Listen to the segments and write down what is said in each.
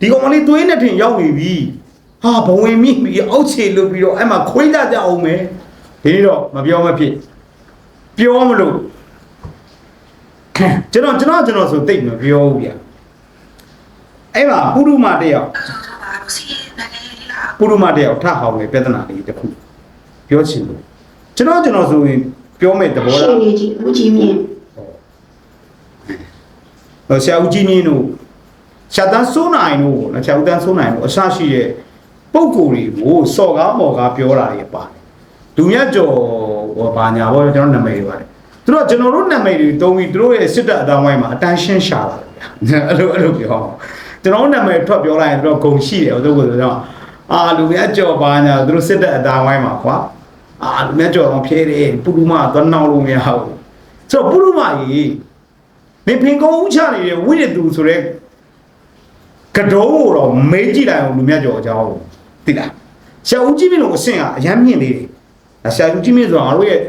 ဒီကောင်မလေးသွေးနဲ့ထင်ရောက်နေပြီဟာဘဝင်မိပြီအောက်ခြေလွတ်ပြီးတော့အဲ့မှာခွေးကြကြအောင်မယ်ဒီနေ့တော့မပြောမဖြစ်ပြောမလို့ကျွန်တော်ကျွန်တော်ကျွန်တော်ဆိုတိတ်မပြောဘူးဗျအဲ့မှာပုရုမတယောက်ပုရုမတယောက်ထဟောင်းလေပြဿနာလေးတစ်ခုပြောချင်လို့ကျွန်တော်ကျွန်တော်ဆိုရင်ပြောမဲ့သဘောရှလားင်းနေကြည့်ဦးကြီးမြင့်ဟိုဆရာဦးကြီးနင်းတို့ ဆရာတန်းစိုးနိုင်တို့နော်ဆရာဦးတန်းစိုးနိုင်တို့အဆရှိတဲ့ပုံကိုယ်တွေကိုစော်ကားမော်ကားပြောတာတွေပါတယ်လူမြတ်ကျော်ဟောဘာညာဘောကျွန်တော်နာမည်တွေပါတယ်သူတို့ကကျွန်တော်တို့နာမည်တွေတုံးပြီးသူတို့ရဲ့စစ်တပ်အတိုင်းဝိုင်းမှာအတန်းရှင်းရှာလာတယ်ဗျာအဲ့လိုအဲ့လိုပြောအောင်ကျွန်တော်တို့နာမည်ထွက်ပြောလိုက်ရင်သူတို့ဂုံရှိတယ်သူတို့ကဆိုတော့အာလူမြတ်ကျော်ဘာညာသူတို့စစ်တပ်အတိုင်းဝိုင်းမှာကွာအာလူမြတ်ကျော်တော့ဖြဲတယ်ပုလူမသွားနှောက်လို့မရဘူးဆိုတော့ပုလူမကြီးနေဖင်ကုန်းဦးချနေတဲ့ဝိရတူဆိုတဲ့ ကတုံးကိုတော့မေးကြည့်လိုက်အောင်လူမြတ်ကျော်အကြောင်းကိုသိလားဆရာဦးကြီးမင်းတို့အဆင့်ကအရမ်းမြင့်သေးတယ်ဒါဆရာဦးကြီးမင်းဆိုတာငါတို့ရဲ့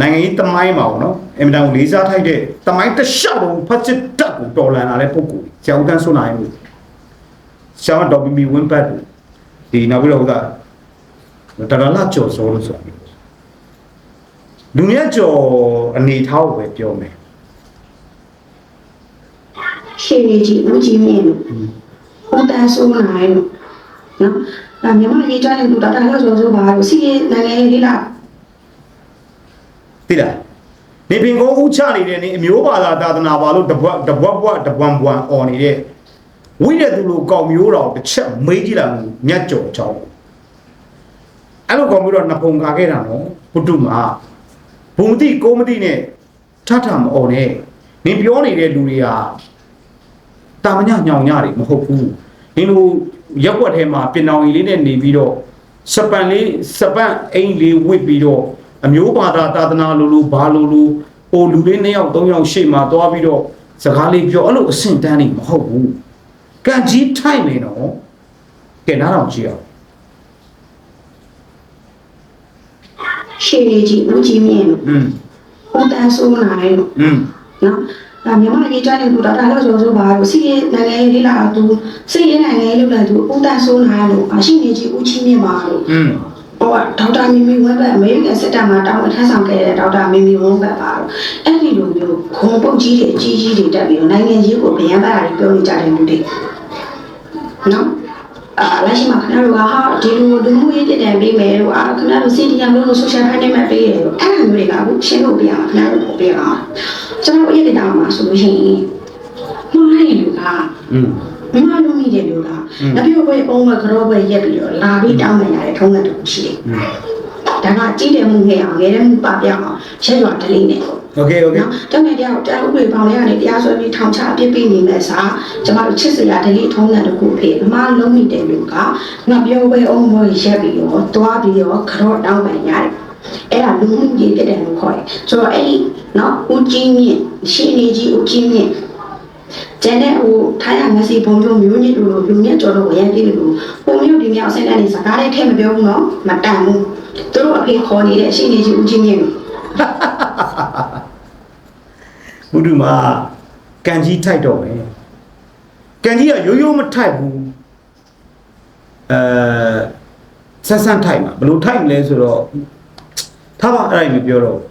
နိုင်ငံရေးတမိုင်းပါဘောနော်အင်မတန်ကိုလေးစားထိုက်တဲ့တမိုင်းတစ်လျှောက်လုံးဖတ်စစ်တက်ကိုတော်လန်လာတဲ့ပုံကိုဆရာဦးတန်းဆွနိုင်ဘူးဆရာမတော်ဘီမီဝင်းပတ်တို့ဒီနောက်ပြီးတော့ဟိုကတရလာကျော်စောလို့ဆိုတာလူမြတ်ကျော်အနေထားကိုပဲပြောမယ်ရှင်းနေကြည့်ဦးကြီးမြင့် ဦးတန်းစိုးနိုင်နော်ဒါမြန်မာရေးကြတဲ့လူတော်တာလောက်ဆိုဆိုပါလို့စီးရဲနိုင်ငံရေးလေးလားသိလားနေပင်ကုန်းဦးချနေတဲ့နေအမျိုးဘာသာသာသနာပါလို့တပွတ်တပွတ်ပွတ်တပွန်ပွန်អော်နေတဲ့ဝိရသူလိုကောက်မျိုးတော်တစ်ချက်မေးကြည့်လာမှုမြတ်ကျော်အကြောင်းအဲ့လိုကောင်မျိုးတော့နှစ်ပုံကာခဲ့တာနော်ဘုတုမှာဘုံမတိကိုမတိနဲ့ထထမអော်နဲ့နင်ပြောနေတဲ့လူတွေက တာမညညောင်ညတွေမဟုတ်ဘူးနင်တို့ရက်ွက်ထဲမှာပင်တော်ကြီးလေးနဲ့နေပြီးတော့စပန်လေးစပန်အိမ်လေးဝစ်ပြီးတော့ အမျိုးဘာသာသာသနာလိုလိုဘာလိုလိုဟိုလူလေးနှစ်ယောက်သုံးယောက်ရှေ့မှာသွားပြီးတော့စကားလေးပြောအဲ့လိုအဆင့်တန်းနေမဟုတ်ဘူးကံကြီးထိုက်နေတော့ကဲနားတော်ကြည့်အောင် ရှင်းနေကြည့်ဦးကြီးမြင့် อืม ဦးတန်းစိုးနိုင် อืม နော် ဒါမြန်မာရေးကြတဲ့လူတော်တာလောက်ဆိုဆိုပါလို့စီးရဲနိုင်ငံရေးလေးလားသူစီးရဲနိုင်ငံရေးလို့လည်းသူဦးတန်းစိုးနိုင်လို့အရှိနေကြည့်ဦးကြီးမြင့်ပါလို့อืมဟိုကဒေါက်တာမီမီဝက်ဘက်အမေရိကန်စစ်တပ်မှာတောင်းအထမ်းဆောင်ခဲ့တဲ့ဒေါက်တာမီမီဝက်ဘက်ပါတော့အဲ့ဒီလိုမျိုးခုံပုတ်ကြီးတွေအကြီးကြီးတွေတက်ပြီးတော့နိုင်ငံရေးကိုဗျံပါတာတွေပြောနေကြတယ်လူတွေနော် အာလက်ရှိမှာခင်ဗျားတို့ကဟာဒီလိုလူမှုရေးပြည်တံပေးမယ်တို့အာခင်ဗျားတို့စီတီယံလို့ social management ပေးတယ်တို့အဲ့လိုမျိုးတွေကအခုရှင်းလို့ပြရအောင်ခင်ဗျားတို့ပို့ပြရအောင်ကျွန်တော်ရေးတင်တာမှာဆိုလို့ရှိရင်မှားတဲ့လူကအင်းမမလုံးမိတယ်လို့လားနောက်ပြီးတော့ဘယ်ပုံမှာကတော့ဘယ်ရက်ပြီးတော့လာပြီးတောင်းနေရတဲ့ထုံးစံတူရှိတယ် ဒါကကြည့်တယ်မှုငယ်အောင်ငယ်တဲ့မှုပပြအောင်ရက်ရွာဒလေးနဲ့ပေါ့ โอเคโอเค နော်တနေ့တယောက်တရားဥပဒေပေါင်းလေးကနေတရားစွဲပြီးထောင်ချအပြစ်ပေးနေမဲ့စာကျမတို့ချစ်စရာဒလေးထုံးတဲ့တစ်ခုဖြစ်အမှားလုံးမိတဲ့လူကငါပြောဘဲအောင်ဘွယ်ရက်ပြီးတော့တွားပြီးတော့ကြောတောင်းပန်ရတယ်အဲ့ဒါလူမှုရေးတဲ့တယ်လို့ခေါ်တယ်ဆိုတော့အဲ့ဒီနော်ဦးကြီးမြင့်ရှင်းနေကြီးဦးကြီးမြင့် ကျန်တဲ့ဟိုထိုင်းရငစီဘုံကျုံမျိုးညစ်တို့လိုလူမြတ်ကျော်တို့ဝရမ်းပြေးလို့ပုံမျိုးဒီမြောက်အစင်းတန်းနေစကားလေးထဲမပြောဘူးနော်မတန်ဘူးသူတို့အဖေခေါ်နေတဲ့အရှိနေကြီးဦးကြီးမြင့်ဘုဒ္ဓမှာကံကြီးထိုက်တော့မယ်ကံကြီးကရိုးရိုးမထိုက်ဘူးအဲဆက်ဆန်းထိုက်မှာဘယ်လိုထိုက်မလဲဆိုတော့ထားပါအဲ့ဒါကြီးမပြောတော့ဘူး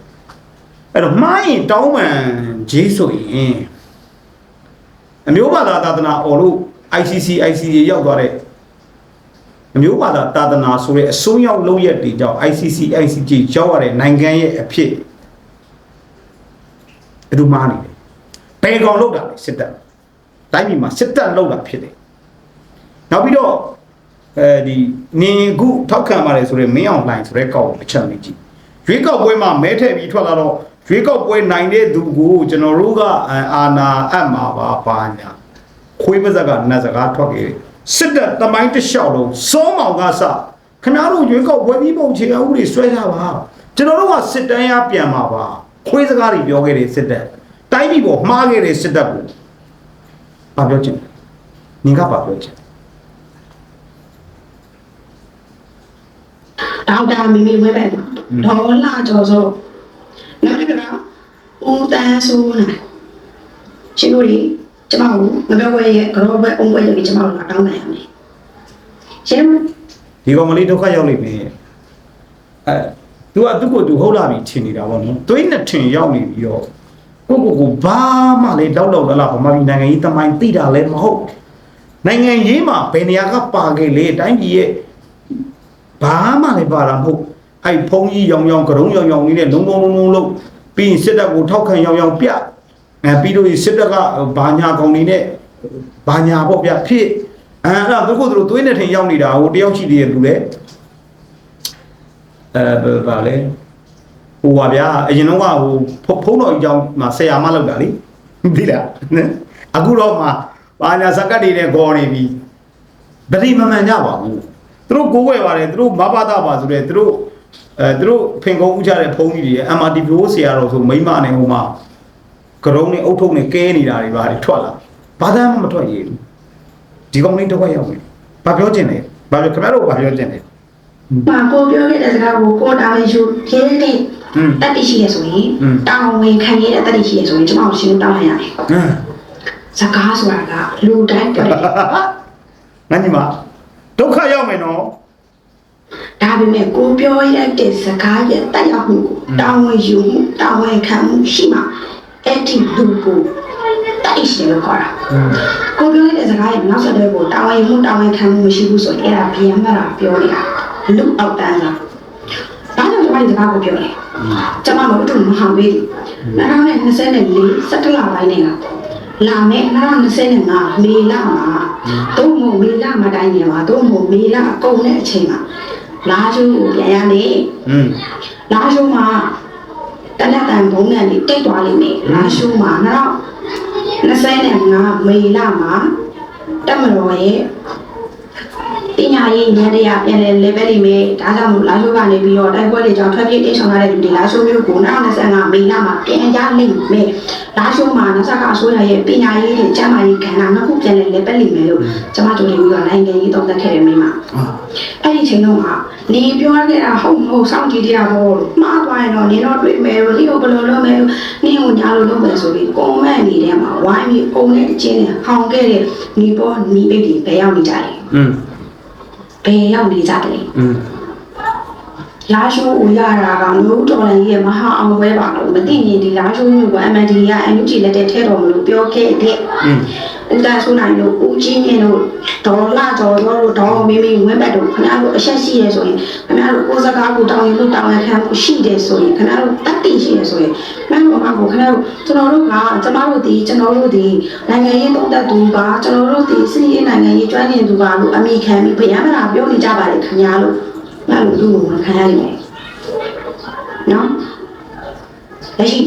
အဲ့တော့မှားရင်တောင်းပန်ဂျေးဆိုရင် အမျိုးဘာသာသာသနာအော်လို့ ICC ICC ရောက်သွားတဲ့အမျိုးဘာသာသာသနာဆိုတဲ့အစိုးရောက်လုံးရက်တွေကြောင့် ICC ICJ ရောက်ရတဲ့နိုင်ငံရဲ့အဖြစ်ဘယ်သူမှားနေလဲဘယ်ကောင်လောက်တာလဲစစ်တပ်တိုင်းပြည်မှာစစ်တပ်လောက်တာဖြစ်တယ်နောက်ပြီးတော့အဲဒီနေခုထောက်ခံပါတယ်ဆိုတော့မင်းအောင်လှိုင်ဆိုတဲ့ကောက်ကိုအချက်လေးကြည့်ရွေးကောက်ပွဲမှာမဲထည့်ပြီးထွက်လာတော့ ရွေးကောက်ပွဲနိုင်တဲ့သူကိုကျွန်တော်တို့ကအာနာအပ်မှာပါပါညာခွေးပါဇက်ကနတ်စကားထွက်ခဲ့တယ်စစ်တပ်တမိုင်းတစ်လျှောက်လုံးစောမောင်ကစခဏတို့ရွေးကောက်ပွဲပြီးပုံချေကဥပဒေဆွဲကြပါကျွန်တော်တို့ကစစ်တမ်းရပြန်မှာပါခွေးစကားတွေပြောခဲ့တယ်စစ်တပ်တိုင်းပြည်ပေါ်မှားခဲ့တဲ့စစ်တပ်ကိုဘာပြောချင်လဲနင်ကဘာပြောချင်လဲဒေါက်တာမီမီဝဲပဲဒေါ်လာကျော်စောနောက်တစ်ခါ ဦးတန်းဆိုးနိုင်ရှင်တို့ဒီကျမတို့ငပြောပွဲရဲ့ကြောပွဲအုံပွဲတွေကျမတို့ကတောင်းပန်ရမယ်ရှင်ဒီကောင်မလေးဒုက္ခရောက်လိမ့်မယ်အဲ तू ကသူ့ကို तू ဟုတ်လာပြီထင်နေတာပေါ့နော်သွေးနဲ့ထင်ရောက်နေပြီးတော့ကိုကိုကိုဘာမှလေလောက်လောက်လာလာဗမာပြည်နိုင်ငံကြီးတမိုင်းသိတာလည်းမဟုတ်နိုင်ငံရေးမှာဘယ်နေရာကပါခဲ့လေတိုင်းပြည်ရဲ့ဘာမှလည်းပါတာမဟုတ်အဲ့ဖုံးကြီးရောင်ရောင်ကရုံးရောင်ရောင်လေးနဲ့လုံးလုံးလုံးလုံးလုံး ပြီးရင်စစ်တပ်ကိုထောက်ခံရောင်ရောင်ပြအဲပြီးတော့စစ်တပ်ကဘာညာကောင်နေနဲ့ဘာညာပေါ့ဗျဖြစ်အဲအဲ့ဒါသူကိုသူတို့သွေးနဲ့ထင်ရောက်နေတာဟိုတယောက်ရှိသေးတယ်လူလေအဲဗာလေဟိုပါဗျာအရင်တော့ကဟိုဖုံးတော်ကြီးကြောင်းမှာဆရာမလောက်တာလေသိလားနော်အခုတော့မှဘာညာစကတ်တွေနဲ့ခေါ်နေပြီဗတိမမှန်ကြပါဘူးသူတို့ကိုးဝဲပါတယ်သူတို့မဘာသာပါဆိုတဲ့သူတို့ အဲသူတို့ဖင်ကုန်းဥကြတဲ့ဘုန်းကြီးတွေ MRTPO ဆရာတော်ဆိုမိမနဲ့ဟိုမှာကရုံးနဲ့အုတ်ထုပ်နဲ့ကဲနေတာတွေပါတွေထွက်လာဘာသာမှမထွက်ရည်ဘူးဒီကောင်လေးတော့ရောက်ပြီဘာပြောချင်လဲဘာပြောခင်ဗျားတို့ဘာပြောချင်လဲဘာကိုပြောခဲ့တဲ့စကားကိုကိုတာဝန်ယူခင်းတဲ့တက်တိရှိရဆိုရင်တောင်းဝင်ခံရတဲ့တက်တိရှိရဆိုရင်ကျွန်တော်ရှင်းတောင်းလိုက်ရတယ်စကားဆိုတာကလူတိုင်းပြောတယ်ငါညီမဒုက္ခရောက်မယ်နော် ဒါပေမဲ့ကိုပြောရတဲ့စကားရဲ့တက်ရောက်မှုကိုတောင်းဝင်ယူမှုတောင်းဝင်ခံမှုရှိမှအဲ့ဒီလူကိုတတိရှိလို့ခေါ်တာကိုပြောရတဲ့စကားရဲ့နောက်ဆက်တွဲကိုတောင်းဝင်မှုတောင်းဝင်ခံမှုမရှိဘူးဆိုရင်အဲ့ဒါဗျံမတာပြောနေတာလူအောက်တန်းလားဒါကြောင့်ကျွန်မဒီစကားကိုပြောတယ်ကျွန်မတို့တို့မဟာဝေး2024 17လပိုင်းနဲ့ကလာမယ့်2025မေလမှာတို့မို့မေလမှာတိုင်းနေမှာတို့မို့မေလအကုန်တဲ့အချိန်မှာ လာကျိုးကိုပြန်ရနေอืมလာရှိုးမှာတလက်တန်ဘုံနဲ့နေတိတ်သွားလိမ့်မယ်လာရှိုးမှာနောက်25မေလမှာတက်မတော်ရဲ့ ပညာရေးဉာဏ်တရားပြန်လဲ level လိမ့်မယ်ဒါကြောင့်မို့လာရှိုးကနေပြီးတော့တိုက်ပွဲတွေကြောင့်ထွက်ပြေးတိတ်ဆောင်ရတဲ့လူတွေလာရှိုးမျိုးကို2025မေလမှာပြန်ရလိမ့်မယ်လာရှိုးမှာနစကအစိုးရရဲ့ပညာရေးတွေကျန်းမာရေးကဏ္ဍနှစ်ခုပြန်လဲ level လိမ့်မယ်လို့ကျွန်မတို့လည်းပြီးတော့နိုင်ငံရေးသုံးသပ်ခဲ့တယ်မိမအာအဲ့ဒီချိန်တော့ကနေပြောခဲ့တာဟုတ်မဟုတ်စောင့်ကြည့်ကြတာပေါ့လို့မှားသွားရင်တော့နေတော့တွေ့မယ်လို့နေကိုဘယ်လိုလုပ်မယ်လို့နေကိုညာလို့လုပ်မယ်ဆိုပြီးကွန်မန့်နေတဲ့မှာဝိုင်းပြီးအုံနဲ့အချင်းနဲ့ဟောင်ခဲ့တဲ့ညီပေါ်ညီအိတ်တွေဘယ်ရောက်နေကြလဲอืม ဘယ်ရောက်နေကြတယ်อืม လာရှိုးဦးရတာကမျိုးတော်လည်းရဲ့မဟာအောင်ပွဲပါလို့မသိရင်ဒီလာရှိုးမျိုးက MND က NUG လက်တဲ့ထဲတော်မလို့ပြောခဲ့တဲ့อืมဦးတာဆိုနိုင်လို့ဦးကြီးမြင့်တို့ဒေါ်လာကျော်တို့ဒေါ်မင်းမင်းဝင်းဘက်တို့ခင်ဗျားတို့အဆက်ရှိရဲဆိုရင်ခင်ဗျားတို့ကိုယ်စကားကိုတောင်းရင်လို့တောင်းရခံမှုရှိတယ်ဆိုရင်ခင်ဗျားတို့တတ်သိရှိရဲဆိုရင်မင်းတို့အမကိုခင်ဗျားတို့ကျွန်တော်တို့ကကျွန်တော်တို့ဒီကျွန်တော်တို့ဒီနိုင်ငံရေးသုံးသက်သူပါကျွန်တော်တို့ဒီစီးရေးနိုင်ငံရေးကျွမ်းကျင်သူပါလို့အမိခံပြီးဗျာမလာပြောနေကြပါလေခင်ဗျားတို့ ငါတို့လူကိုမခံရနိုင်နော်လက်ရှိ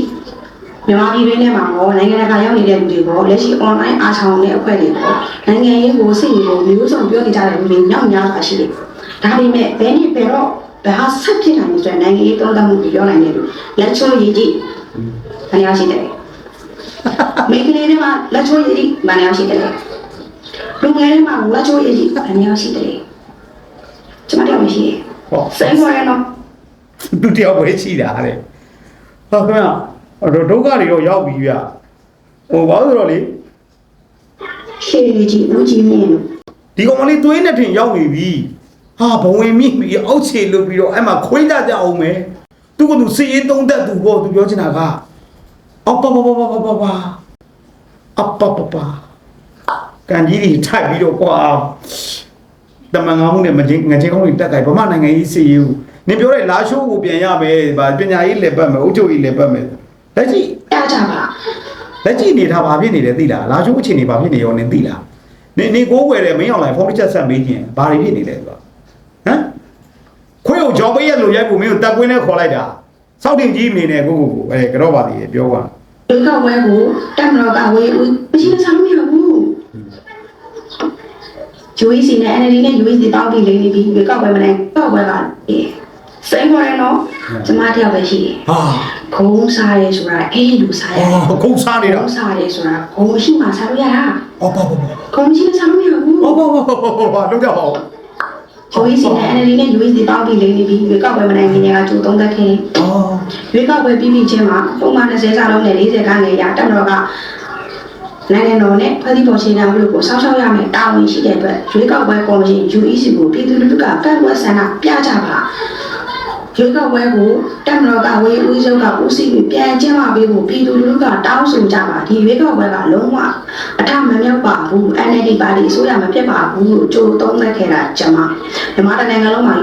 မြန်မာပြည်တွင်းထဲမှာရောနိုင်ငံတကာရောက်နေတဲ့လူတွေရောလက်ရှိ online အားဆောင်တဲ့အဖွဲ့တွေရောနိုင်ငံရေးကိုစိတ်ကိုမျိုးစုံပြောနေကြတဲ့လူတွေညောင်များစွာရှိတယ်။ဒါပေမဲ့ဘယ်နည်းဘယ်တော့ဘယ်ဟာဆက်ဖြစ်နိုင်လဲဆိုရင်နိုင်ငံရေးသုံးသပ်မှုကိုပြောနိုင်တယ်လို့လက်ချိုးရည်ကြည့်။ဘာများရှိတယ်။မိန်းကလေးတွေမှာလက်ချိုးရည်ကြည့်ဘာများရှိတယ်။လူငယ်တွေမှာလက်ချိုးရည်ကြည့်ဘာများရှိတယ်။ကျွန်မတို့မရှိဘူး ဟော။စိတ်ပေါ်ရတော့သူတယောက်ပဲရှိတာတဲ့ဟောခင်ဗျာဒုက္ခတွေတော့ရောက်ပြီဗျဟိုဘာလို့လဲဆိုတော့လေရှေ့ရည်ကြည့်ဦးကြီးမြင့်လို့ဒီကောင်မလေးသွေးနဲ့ထင်ရောက်နေပြီဟာဘဝင်မြင့်ပြီးအောက်ခြေလုပ်ပြီးတော့အဲ့မှာခွေးကြကြအောင်မယ်သူကသူစီရင်သုံးသက်သူပေါ့သူပြောချင်တာကအော်ပပပပပပပအပပပကန်ကြီးတွေထိုက်ပြီးတော့ကွာ တမန်ငါမှုနဲ့မချင်းငချင်းကောင်းတွေတက်ကြိုင်ဗမာနိုင်ငံကြီးစီယူနင်ပြောတဲ့လာရှိုးကိုပြန်ရမယ်ဗာပညာရေးလည်းပတ်မယ်အုပ်ချုပ်ရေးလည်းပတ်မယ်လက်ရှိတားကြပါလက်ကြည့်နေထားဘာဖြစ်နေလဲသိလားလာချိုးအခြေအနေဘာဖြစ်နေရောနင်သိလားနေနေကိုးွယ်တဲ့မင်းအောင်လိုက်ဖုန်းတစ်ချက်ဆက်မေးခြင်းဘာတွေဖြစ်နေလဲဆိုတာဟမ်ခွေးကိုကြောင်ပေးရလို့ရိုက်ဖို့မင်းကိုတက်ကွင်းနဲ့ခေါ်လိုက်တာစောက်တင်ကြီးမနေနဲ့ကိုကိုကိုအဲကတော့ပါသေးတယ်ပြောပါဒီကဝဲကိုတက်မတော်ကဝဲဦးမရှိမစားလို့မရဘူး UEC နဲ့ NLD နဲ့ UEC တောင်းပြီးလိမ့်နေပြီဒီကဝဲမလဲကောက်ဝဲကအေးစိတ်ပေါ်ရနော်ကျမတယောက်ပဲရှိတယ်ဟာခုံးစားရဲဆိုတာအဲ့ဒီလူစားရအော်ခုံစားနေတာခုံးစားရဲဆိုတာခုံးရှိမှစားလို့ရတာအော်ပေါ့ပေါ့ပေါ့ခုံးရှိမစားလို့မရဘူးအော်ပေါ့ပေါ့ပေါ့ဘာလုပ်ကြပါဦး UEC နဲ့ NLD နဲ့ UEC တောင်းပြီးလိမ့်နေပြီဒီကဝဲမနိုင်ခင်ကကျိုးသုံးသက်ခင်အော်ရွေးကောက်ပွဲပြီးပြီးချင်းမှာပုံမှန်20စာလုံးနဲ့40ခန်းနဲ့ရတက်မတော်က နိုင်ငံတော်နဲ့ဖွဲ့စည်းပုံအခြေခံဥပဒေကိုစောင့်ရှောက်ရမယ်တာဝန်ရှိတဲ့အတွက်ရွေးကောက်ပွဲကော်မရှင် UEC ကိုပြည်သူလူထုကကန့်ကွက်ဆန္ဒပြကြပါရွေးကောက်ပွဲကိုတက်မတော်ကဝေးဦးချုပ်ကဦးစီးပြီးပြန်ကျင်းပပေးဖို့ပြည်သူလူထုကတောင်းဆိုကြပါဒီရွေးကောက်ပွဲကလုံးဝအထမမြောက်ပါဘူး NLD ပါတီအစိုးရမဖြစ်ပါဘူးလို့ကြိုးသုံးခဲ့တာကျွန်မမြန်မာတိုင်းနိုင်ငံလုံးမှာ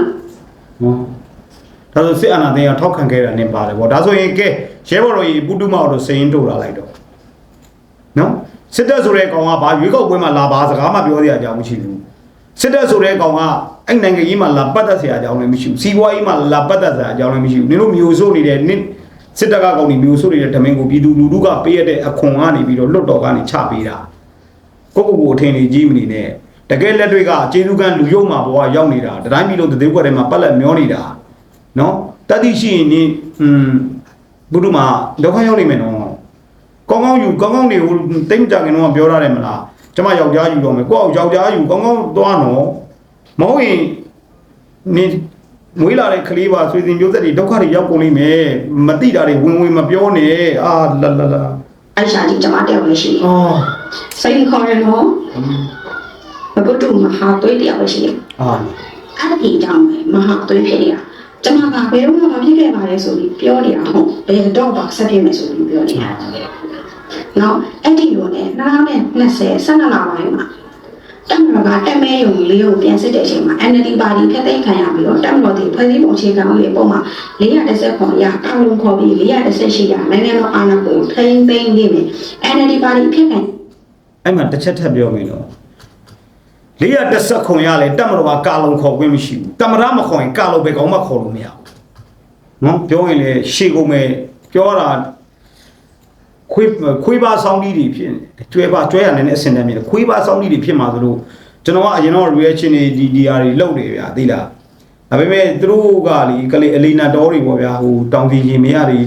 နော်ဒါဆိုစစ်အာဏာသိမ်းအောင်ထောက်ခံခဲ့တာနဲ့ပါတယ်ဗောဒါဆိုရင်ကဲရဲဘော်တော်ကြီးပုတုမောက်တို့စရင်တို့လာလိုက်တော့နော် စစ်တပ်ဆိုတဲ့ကောင်ကဘာရွေးကောက်ပွဲမှာလာပါစကားမှပြောစရာအကြောင်းမရှိဘူးစစ်တပ်ဆိုတဲ့ကောင်ကအဲ့နိုင်ငံကြီးမှာလာပတ်သက်စရာအကြောင်းလည်းမရှိဘူးစီးပွားရေးမှာလာပတ်သက်စရာအကြောင်းလည်းမရှိဘူးနင်တို့မျိုးစိုးနေတဲ့နင်စစ်တပ်ကကောင်တွေမျိုးစိုးနေတဲ့ဓမင်ကိုပြည်သူလူထုကပေးရတဲ့အခွန်ကနေပြီးတော့လွတ်တော်ကနေချပေးတာကိုကိုကိုအထင်ကြီးမနေနဲ့တကယ်လက်တွေကကျေးဇူးကလူရုံမှာဘဝရောက်နေတာတတိုင်းပြည်လုံးတသေးဘွက်ထဲမှာပတ်လက်မျောနေတာနော်တတိရှိရင်နင်ဟွန်းဘုရုမှာဒုက္ခရောက်နေမယ်နော် ကောင်းကောင်းယူကောင်းကောင်းနေဟိုတိတ်မကြခင်တော့ပြောရတယ်မလားကျမယောက်ျားယူတော့မယ်ကိုယ့်အောင်ယောက်ျားယူကောင်းကောင်းသွားနော်မဟုတ်ရင်နေမွေးလာတဲ့ကလေးပါဆွေစဉ်မျိုးဆက်တွေဒုက္ခတွေရောက်ကုန်လိမ့်မယ်မတိတာတွေဝင်ဝင်မပြောနဲ့အာလာလာလာအရှာကြီးကျွန်မတယောက်ပဲရှိတယ်အော်စိတ်ခေါ်ရတော့ဘဂုတ္တမဟာသွေးတယောက်ပဲရှိတယ်အာအဲ့ဒီကြောင့်ပဲမဟာသွေးဖြစ်နေတာကျွန်မကဘယ်တော့မှမဖြစ်ခဲ့ပါလဲဆိုပြီးပြောနေတာဟုတ်ဘယ်တော့မှဆက်ပြည့်မယ်ဆိုပြီးပြောနေတာ နော်အဲ့ဒီလိုနဲ့2020 12လပိုင်းမှာတမတော်ကတက်မဲယုံလေးကိုပြန်စစ်တဲ့အချိန်မှာ NLD ပါတီဖက်သိမ်းခံရပြီးတော့တမတော်တီဖွဲ့စည်းပုံအခြေခံဥပဒေပုံမှာ430ခွန်ရအလုံးခေါ်ပြီး418ရနိုင်ငံတော်အာဏာကိုထိန်းသိမ်းနေမယ် NLD ပါတီဖြစ်ခံအဲ့မှာတစ်ချက်ထပ်ပြောမယ်နော်410ခွန်ရလဲတက်မတော်ကကာလုံခေါ်ခွင့်မရှိဘူးတမရမခေါ်ရင်ကာလုံပဲကောင်းမှခေါ်လို့မရဘူးနော်ပြောရင်လေရှေ့ကုန်မယ်ပြောတာ ခွေးခွေးပါဆောင်းကြီးတွေဖြစ်နေကျွဲပါကျွဲရနေတဲ့အစင်တမ်းမြေခွေးပါဆောင်းကြီးတွေဖြစ်မှာသလိုကျွန်တော်ကအရင်တော့ reaction တွေဒီဒီဟာတွေလုပ်နေဗျာသိလားဒါပေမဲ့သူတို့ကလေကလေးအလီနာတော်တွေပေါ့ဗျာဟိုတောင်စီရင်မရတွေ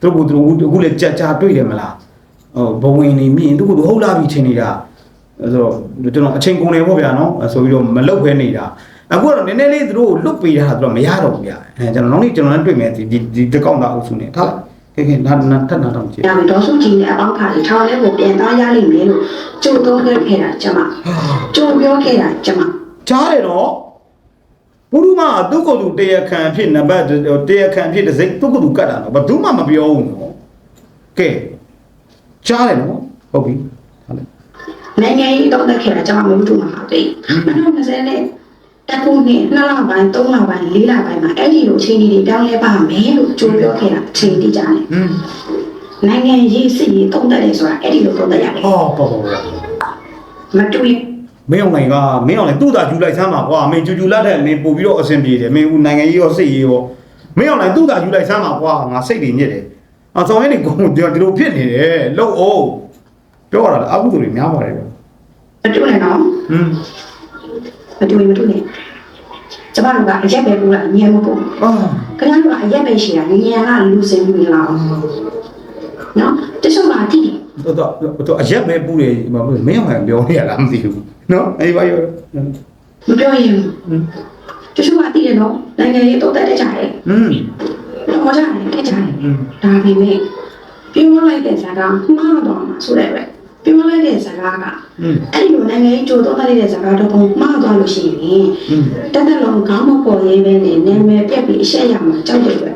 သူတို့ကသူတို့အခုလည်းကြက်ကြတွေ့တယ်မလားဟိုဘဝင်နေမြင်သူကဟုတ်လာပြီထင်နေတာအဲဆိုတော့ကျွန်တော်အချိန်ကုန်နေပေါ့ဗျာနော်အဲဆိုပြီးတော့မလုတ်ခဲနေတာအခုကတော့နည်းနည်းလေးသူတို့ကိုလွတ်ပေးတာသူတော့မရတော့ဘူးဗျာအဲကျွန်တော်နောက်နေ့ကျွန်တော်လည်းတွေ့မယ်ဒီဒီဒီတကောင့်တာအုပ်စုနေထားလိုက် ခဲခဲနာနာထပ်နာတော့ကြည့်ရမယ်ဒေါ်စုကြည်နဲ့အပေါင်းခါလေးထောင်ထဲကိုပြန်သားရလိမ့်မယ်လို့ကြိုသုံးခဲ့ခဲ့တာကျွန်မကြိုပြောခဲ့တာကျွန်မကြားတယ်တော့ဘုရုမကသူ့ကိုယ်သူတရားခံဖြစ်နံပါတ်တရားခံဖြစ်တဲ့စိတ်သူ့ကိုယ်သူကတ်တာနော်ဘာသူမှမပြောဘူးနော်ကဲကြားတယ်နော်ဟုတ်ပြီဟုတ်တယ်နိုင်ငံရေးတော့တက်ခဲ့တာကျွန်မမဟုတ်ဘူးမှာဟာတိတ်2020နဲ့ တက်ဖို့နဲ့2လပိုင်း3လပိုင်း4လပိုင်းမှာအဲ့ဒီလိုအချိန်ကြီးတွေပြောင်းလဲပါမယ်လို့ကြိုပြောခဲ့တာအချိန်တိကြတယ်อืมနိုင်ငံရေးစစ်ရေးတုံးတက်တယ်ဆိုတာအဲ့ဒီလိုတုံးတက်ရတယ်ဟောပေါ့ပေါ့ပေါ့မတွေ့မင်းအောင်နိုင်ကမင်းအောင်နိုင်သူ့သာယူလိုက်စမ်းပါကွာမင်းဂျူဂျူလက်တဲ့မင်းပို့ပြီးတော့အဆင်ပြေတယ်မင်းဦးနိုင်ငံရေးရောစိတ်ရေးရောမင်းအောင်နိုင်သူ့သာယူလိုက်စမ်းပါကွာငါစိတ်တွေညစ်တယ်အဆောင်ရင်းနေကိုဒီလိုဖြစ်နေတယ်လှုပ်အောင်ပြောရတာအကုသိုလ်တွေများပါတယ်ဗျမတွေ့နဲ့နော်ဟွန်းမ တွေ့မတွေ့နဲ့ကျွန်မတို့ကအရက်ပဲပူတာညံမပူအာခင်ဗျားတို့ကအရက်ပဲရှိတာညံကလူစင်လူလာအောင်နော်တချို့ကတိတယ်တော့တော့အရက်ပဲပူတယ်မင်းအောင်နိုင်ပြောနေရလားမသိဘူးနော်အေးပါရောမပြောရင်ဟွန်းတချို့ကတိတယ်နော်နိုင်ငံရေးတုံးတက်တဲ့ကြတယ်ဟွန်းတော့ကြတယ်တက်ကြတယ်ဟွန်းဒါပေမဲ့ပြောလိုက်တဲ့ဇာကမှားတော့မှာဆိုတဲ့ပဲ ပြောလိုက်တဲ့ဇာကကဟွန်းအဲ့ဒီလိုနိုင်ငံရေးကြိုးတော့လိုက်တဲ့ဇာကတော့ဘုံမှားသွားလို့ရှိရင်ဟွန်းတက်တက်လုံးခေါင်းမပေါ်ရေးပဲနဲ့နာမည်ပြက်ပြီးအရှက်ရမှာကြောက်တယ်ပဲ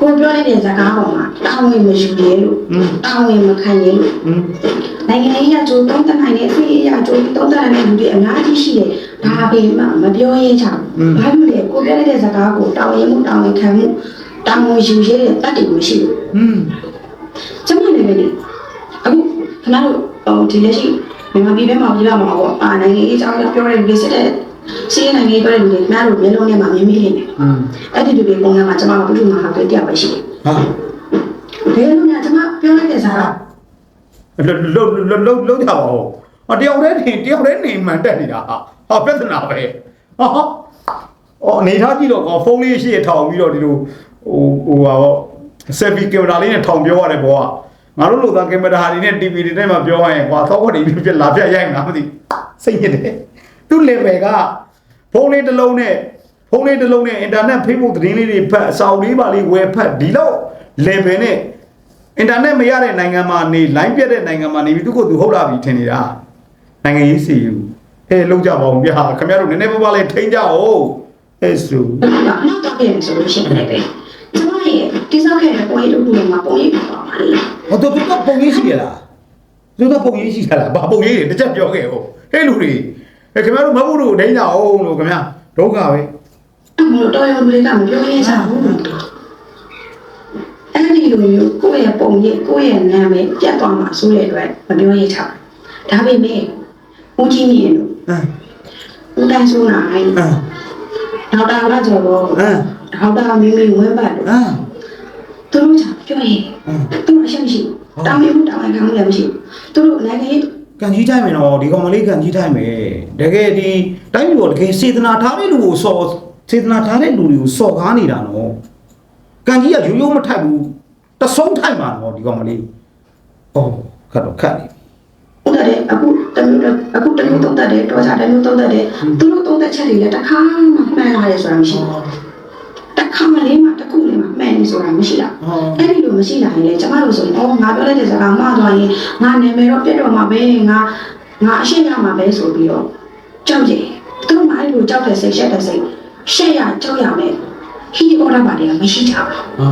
ကိုပြောလိုက်တဲ့ဇာကပေါ်မှာတာဝန်မယူရဲလို့ဟွန်းတာဝန်မခံရဲလို့ဟွန်းနိုင်ငံရေးအကျိုးတောင်းတနိုင်တဲ့အစီအရာအကျိုးတောင်းတနိုင်တဲ့လူတွေအများကြီးရှိတယ်ဒါပေမဲ့မပြောရဲချဘူးဘာလို့လဲကိုပြောလိုက်တဲ့ဇာကကိုတာဝန်မှုတာဝန်ခံမှုတာဝန်ယူရဲတဲ့တတ်တယ်မရှိဘူးဟွန်းကျမလည်းပဲလေအခု ခဏတို့ဟိုဒီလက်ရှိမြန်မာပြည်ဘက်မှာပြရမှာပေါ့အာနိုင်ငံရေးအကြောင်းပြောတဲ့လူတွေစစ်တဲ့စီးရဲနိုင်ငံရေးပြောတဲ့လူတွေခင်ဗျားတို့မျိုးလုံးထဲမှာမြင်မိနေတယ်ဟွန်းအဲ့ဒီလူတွေပုံစံမှာကျမကဘုဒ္ဓမှာဟာတွေ့တယောက်ပဲရှိတယ်ဟာဘယ်လိုများကျမပြောလိုက်တဲ့ဇာတ်လှုပ်လှုပ်လှုပ်လှုပ်လှုပ်ကြပါဦးဟောတယောက်တည်းနေတယောက်တည်းနေမှန်တက်နေတာဟာဟာပြဿနာပဲဟာအော်နေထားကြည့်တော့ကောဖုန်းလေးရှိရထောင်ပြီးတော့ဒီလိုဟိုဟိုပါပေါ့ဆယ်ဖီကင်မရာလေးနဲ့ထောင်ပြောရတယ်ဘောက ငါတို့လိုသာကင်မရာတွေနဲ့ TV တွေနဲ့မှပြောရရင်ကွာသောက်ခွက်တွေပြလာပြရိုက်မှာမသိစိတ်ညစ်တယ်သူ့ level ကဖုန်းလေးတစ်လုံးနဲ့ဖုန်းလေးတစ်လုံးနဲ့အင်တာနက် Facebook သတင်းလေးတွေဖတ်အစာအုပ်လေးပါလေးဝယ်ဖတ်ဒီလောက် level နဲ့အင်တာနက်မရတဲ့နိုင်ငံမှာနေ line ပြတ်တဲ့နိုင်ငံမှာနေပြီးသူကသူဟုတ်လာပြီထင်နေတာနိုင်ငံရေးစီယူဟဲ့လုံးကြပါအောင်ဗျာခင်ဗျားတို့နည်းနည်းပါးပါးလေးထိန်းကြအောင်ဟဲ့ဆိုနောက်တော့ခဲ့ဆိုလို့ရှိရင်လည်းပဲကျမရဲ့ တိစောက်ခဲ့တဲ့ပွဲတစ်ခုလုံးမှာပုံရိပ်ပြပါပါလေဟောသူသူကပုံရေးရှိရလားသူကပုံရေးရှိရလားဘာပုံရေးတွေတစ်ချက်ပြောခဲ့ဟိုဟဲ့လူတွေဟဲ့ခင်ဗျားတို့မဟုတ်ဘူးလို့ဒိန်းကြအောင်လို့ခင်ဗျာဒုက္ခပဲအမလို့တော်ရုံလေးကမပြောရချဘူးအဲ့ဒီလိုမျိုးကိုယ့်ရဲ့ပုံရိပ်ကိုယ့်ရဲ့နာမည်ပြတ်သွားမှာဆိုတဲ့အတွက်မပြောရချဘူးဒါပေမဲ့ဦးကြီးမြင့်တို့အမ်ဦးတန်းဆိုးနိုင်အမ်ဒေါက်တာကကျော်တော့အမ်ဒေါက်တာမင်းမင်းဝင်းပတ်တို့အမ် သူတို့ကြောင့်ပြောရင်အမ်သူတို့အရှက်မရှိဘူးတောင်းရမှုတောင်းရခံမှုလည်းမရှိဘူးသူတို့နိုင်ငံရေးကန်ကြီးတိုင်းမယ်နော်ဒီကောင်မလေးကန်ကြီးတိုင်းမယ်တကယ်ဒီတိုင်းပြည်ပေါ်တကယ်စေတနာထားတဲ့လူကိုစော်စေတနာထားတဲ့လူတွေကိုစော်ကားနေတာနော်ကန်ကြီးကရိုးရိုးမထိုက်ဘူးတဆုံးထိုက်မှာနော်ဒီကောင်မလေးအော်ခတ်တော့ခတ်နေဟုတ်တယ်အခုတမျိုးအခုတမျိုးသုံးသက်တယ်တော်ကြတယ်မျိုးသုံးသက်တယ်သူတို့သုံးသက်ချက်တွေလည်းတစ်ခါမှမှန်လာတယ်ဆိုတာမရှိဘူး တစ်ခါမှလေးမှတစ်ခုလေးမှမှန်နေဆိုတာမရှိတာဟောအဲ့ဒီလိုမရှိနိုင်လေကျမတို့ဆိုရင်အော်ငါပြောလိုက်တဲ့စကားမှားသွားရင်ငါနာမည်တော့ပြတ်တော့မှာပဲငါငါအရှင်းရမှာပဲဆိုပြီးတော့ကြောက်ကြတယ်သူတို့မှအဲ့လိုကြောက်တဲ့စိတ်ရှက်တဲ့စိတ်ရှက်ရကြောက်ရမယ်ဟီးအော်ရပါတယ်မရှိတာဘူးအာ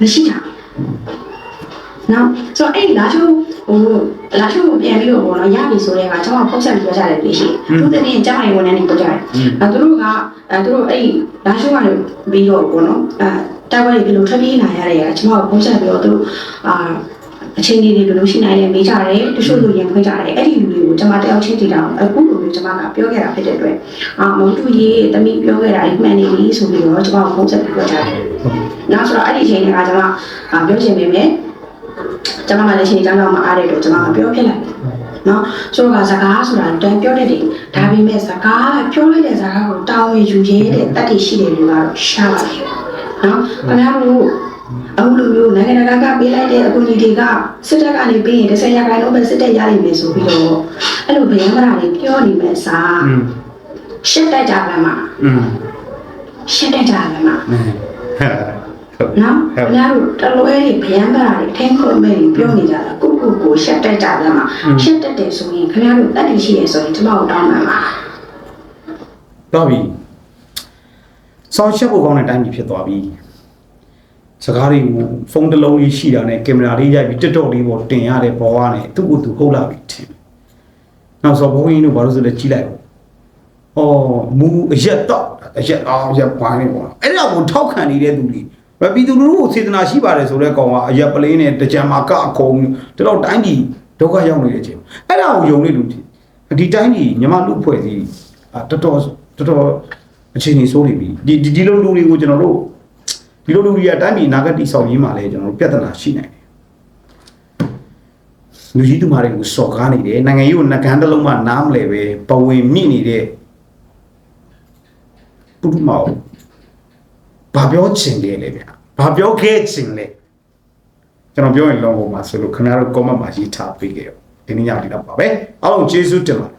မရှိတာ နော်ဆိုတော့အဲ့ဒီလာချိုးဟိုလာချိုးကိုပြန်ပြီးတော့ဘောနော်ရပြီဆိုတဲ့အခါကျွန်တော်ဖုတ်ဆက်ပြောကြတယ်ပြည်ရှိသူတည်းကျမရေဝန်ထမ်းတွေပြောကြတယ်အဲသူတို့ကအဲသူတို့အဲ့ဒီလာချိုးကနေပြီးတော့ဘောနော်အဲတာဝဲတွေဘယ်လိုထွက်ပြေးလာရတဲ့အခါကျွန်တော်ဖုတ်ဆက်ပြီးတော့သူတို့အာအချိန်လေးတွေဘယ်လိုရှိနိုင်လဲမေးကြတယ်တချို့လူရင်ခွဲကြတယ်အဲ့ဒီလူတွေကိုကျွန်မတယောက်ချင်းတည်တာအခုလိုမျိုးကျွန်မကပြောခဲ့တာဖြစ်တဲ့အတွက်အာမုံတူကြီးတမိပြောခဲ့တာအိမှန်နေပြီဆိုပြီးတော့ကျွန်မဖုတ်ဆက်ပြီးပြောကြတယ်နောက်ဆိုတော့အဲ့ဒီအချိန်ကကျွန်မအာပြောချင်ပေမဲ့ ကျမကလည်းရှင်ကျောင်းမှာအားတဲ့လို့ကျမကပြောဖြစ်လိုက်တယ်နော်ကျိုးကစကားဆိုတာတန်ပြောတဲ့တည်းဒါပေမဲ့စကားပြောလိုက်တဲ့စကားကိုတောင်းရယူရဲတဲ့တတ်တည်ရှိတယ်လို့ကတော့ရှားပါတယ်နော်ခင်ဗျားတို့အခုလိုမျိုးနိုင်ငံတကာကပေးလိုက်တဲ့အကူအညီတွေကစစ်တပ်ကနေပေးရင်10ရာခိုင်နှုန်းပဲစစ်တပ်ရနိုင်မယ်ဆိုပြီးတော့အဲ့လိုဗျံမာတွေပြောနေမဲ့စာရှစ်တိုက်ကြပါမှာရှစ်တိုက်ကြပါမှာ နော်ခင်ဗျားတို့တလွဲတွေဗျမ်းပါတွေထင်းခုံမဲ့တွေပြောနေကြတာကိုကိုကိုရှက်တက်ကြတယ်မှာရှက်တက်တယ်ဆိုရင်ခင်ဗျားတို့တက်တည်ရှိရဆိုရင်ကျွန်တော်တောင်းပါပါတော့ပြီဆောင်းချက်ဖို့ကောင်းတဲ့တိုင်းပြည်ဖြစ်သွားပြီစကားတွေကိုဖုန်းတစ်လုံးလေးရှိတာနဲ့ကင်မရာလေးရိုက်ပြီး TikTok လေးပေါ်တင်ရတဲ့ဘောကနဲ့သူ့ကိုယ်သူဟုတ်လာပြီထင်နောက်ဆိုဘုန်းကြီးတို့ဘာလို့ဆိုလဲကြီးလိုက်အောင်အော်မူအရက်တော့အရက်အောင်ရက်ပိုင်းနေပေါ့အဲ့ဒါကိုထောက်ခံနေတဲ့သူတွေ မပြည်သူလူထုကိုစေတနာရှိပါတယ်ဆိုတဲ့ကောင်ကအရက်ပလင်းနဲ့တကြံမှာကအကုန်တတော့တိုင်းပြည်ဒုက္ခရောက်နေတဲ့အချိန်အဲ့ဒါကိုယုံနေလူတွေဒီတိုင်းပြည်ညီမလူဖွဲ့စည်းအာတော်တော်တော်တော်အခြေအနေဆိုးနေပြီဒီဒီဒီလိုလူတွေကိုကျွန်တော်တို့ဒီလိုလူတွေကတိုင်းပြည်နာဂတိဆောက်ရင်းမှာလဲကျွန်တော်တို့ပြဿနာရှိနိုင်တယ်လူကြီးသူမတွေကိုစော်ကားနေတယ်နိုင်ငံရေးကိုနှကန်းတစ်လုံးမှနားမလဲပဲပဝင်မြင့်နေတဲ့ပုထုမောင် ဘာပြောချင်တယ်လဲဗျာဘာပြောခဲ့ချင်လဲကျွန်တော်ပြောရင်လုံးဝမှာဆိုလို့ခင်ဗျားတို့ comment မှာရေးထားပေးခဲ့ရောဒီနေ့ညဒီတော့ပါပဲအားလုံးကျေးဇူးတင်ပါတယ်